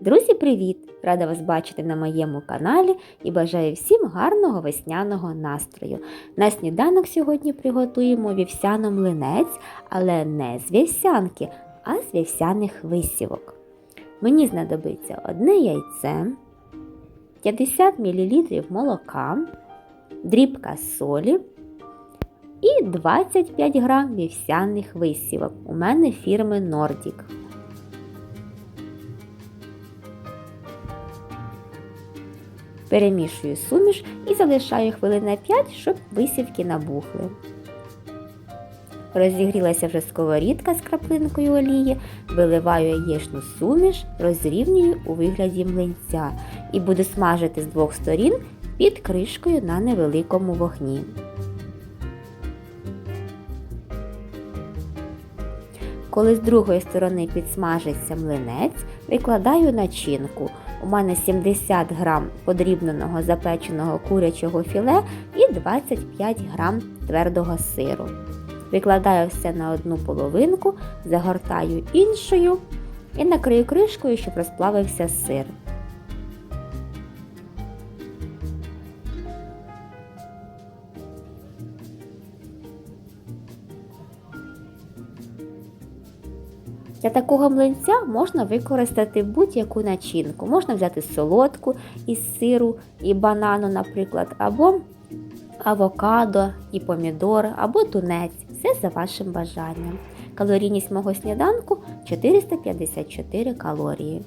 Друзі, привіт! Рада вас бачити на моєму каналі і бажаю всім гарного весняного настрою. На сніданок сьогодні приготуємо вівсяно млинець, але не з вівсянки, а з вівсяних висівок. Мені знадобиться одне яйце, 50 мл молока, дрібка солі і 25 г вівсяних висівок. У мене фірми Нордік. Перемішую суміш і залишаю хвилин на 5, щоб висівки набухли. Розігрілася вже сковорідка з краплинкою олії, виливаю яєчну суміш, розрівнюю у вигляді млинця і буду смажити з двох сторін під кришкою на невеликому вогні. Коли з другої сторони підсмажиться млинець, викладаю начинку. У мене 70 грам подрібненого запеченого курячого філе і 25 грам твердого сиру. Викладаю все на одну половинку, загортаю іншою і накрию кришкою, щоб розплавився сир. Для такого млинця можна використати будь-яку начинку. Можна взяти солодку із сиру і банану, наприклад, або авокадо і помідор, або тунець. Все за вашим бажанням. Калорійність мого сніданку 454 калорії.